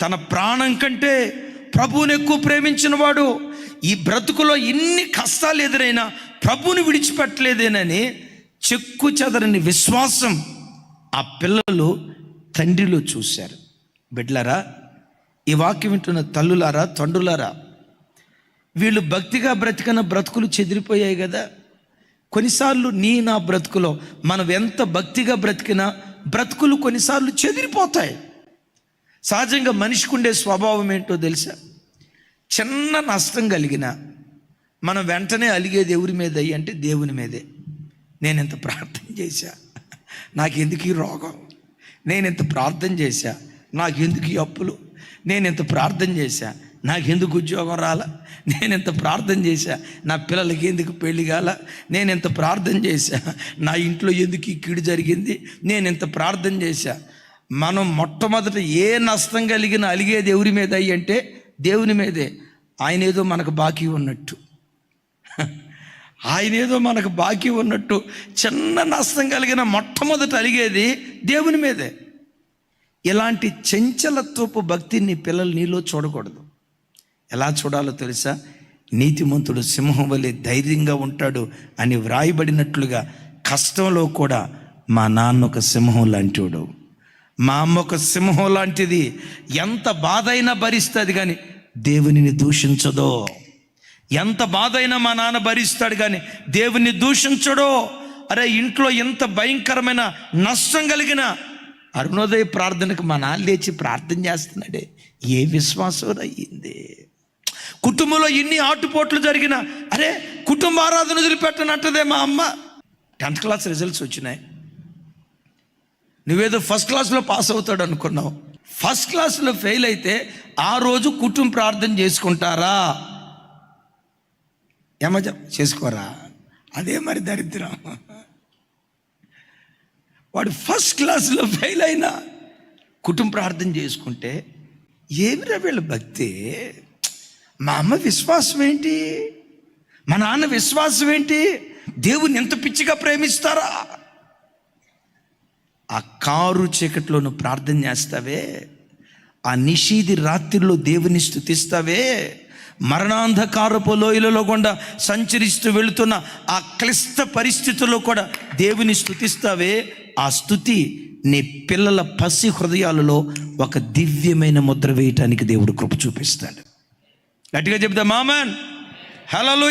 తన ప్రాణం కంటే ప్రభువుని ఎక్కువ ప్రేమించిన వాడు ఈ బ్రతుకులో ఎన్ని కష్టాలు ఎదురైనా ప్రభువుని విడిచిపెట్టలేదేనని చెక్కు చెదరని విశ్వాసం ఆ పిల్లలు తండ్రిలో చూశారు. బిడ్లరా ఈ వాక్యం వింటున్న తల్లులారా తండ్రులారా వీళ్ళు భక్తిగా బ్రతికన బ్రతుకులు చెదిరిపోయాయి కదా. కొన్నిసార్లు నీ నా బ్రతుకులో మనం ఎంత భక్తిగా బ్రతికినా బ్రతుకులు కొన్నిసార్లు చెదిరిపోతాయి. సహజంగా మనిషికి ఉండే స్వభావం ఏంటో తెలుసా? చిన్న నష్టం కలిగిన మనం వెంటనే అలిగేది ఎవరి మీద అయ్యి అంటే దేవుని మీదే. నేను ఇంత ప్రార్థన చేశా. నాకెందుకు ఈ రోగం? నేను ఇంత ప్రార్థన చేశా. నాకెందుకు ఈ అప్పులు? నేను ఇంత ప్రార్థన చేశా. నాకెందుకు ఉద్యోగం రాలా? నేను ఎంత ప్రార్థన చేశా. నా పిల్లలకి ఎందుకు పెళ్ళి కాల? నేను ఎంత ప్రార్థన చేశా. నా ఇంట్లో ఎందుకు ఈ కీడు జరిగింది? నేను ఎంత ప్రార్థన చేశా. మనం మొట్టమొదట ఏ నష్టం కలిగిన అలిగేది ఎవరి మీద అయ్యి అంటే దేవుని మీదే. ఆయన ఏదో మనకు బాకీ ఉన్నట్టు. ఆయన ఏదో మనకు బాకీ ఉన్నట్టు చిన్న నష్టం కలిగిన మొట్టమొదట అలిగేది దేవుని మీదే. ఇలాంటి చెంచలత్వపు భక్తిని నీ పిల్లలు నీలో చూడకూడదు. ఎలా చూడాలో తెలుసా? నీతిమంతుడు సింహం వలె ధైర్యంగా ఉంటాడు అని వ్రాయబడినట్లుగా కష్టంలో కూడా మా నాన్న ఒక సింహం లాంటివాడు మా అమ్మ ఒక సింహం లాంటిది. ఎంత బాధైనా భరిస్తుంది కానీ దేవునిని దూషించదో. ఎంత బాధైనా మా నాన్న భరిస్తాడు కానీ దేవుని దూషించడో. అరే ఇంట్లో ఎంత భయంకరమైన నష్టం కలిగిన అరుణోదయ ప్రార్థనకు మా నాన్న లేచి ప్రార్థన చేస్తున్నాడే. ఏ విశ్వాసం అయ్యింది? కుటుంబంలో ఎన్ని ఆటుపోట్లు జరిగినా అరే కుటుంబ ఆరాధన వదిలిపెట్టనట్టదే మా అమ్మ. టెన్త్ క్లాస్ రిజల్ట్స్ వచ్చినాయి. నువ్వేదో ఫస్ట్ క్లాస్లో పాస్ అవుతాడు అనుకున్నావు. ఫస్ట్ క్లాస్లో ఫెయిల్ అయితే ఆ రోజు కుటుంబ ప్రార్థన చేసుకుంటారా? ఏమో చేసుకోరా? అదే మరి దరిద్రం. వాడు ఫస్ట్ క్లాస్లో ఫెయిల్ అయినా కుటుంబ ప్రార్థన చేసుకుంటే ఏమిరా వీళ్ళ భక్తి? మా అమ్మ విశ్వాసం ఏంటి? మా నాన్న విశ్వాసం ఏంటి? దేవుని ఎంత పిచ్చిగా ప్రేమిస్తారా? ఆ కారు చీకట్లో నువ్వు ప్రార్థన చేస్తావే? ఆ నిషీది రాత్రిలో దేవుని స్థుతిస్తావే మరణాంధకారపు లోయలలో గుండా సంచరిస్తూ వెళుతున్న ఆ క్లిష్ట పరిస్థితుల్లో కూడా దేవుని స్థుతిస్తావే ఆ స్థుతి నీ పిల్లల పసి హృదయాలలో ఒక దివ్యమైన ముద్ర వేయటానికి దేవుడు కృప చూపిస్తాడు. గట్టిగా చెప్తా మామన్ హలో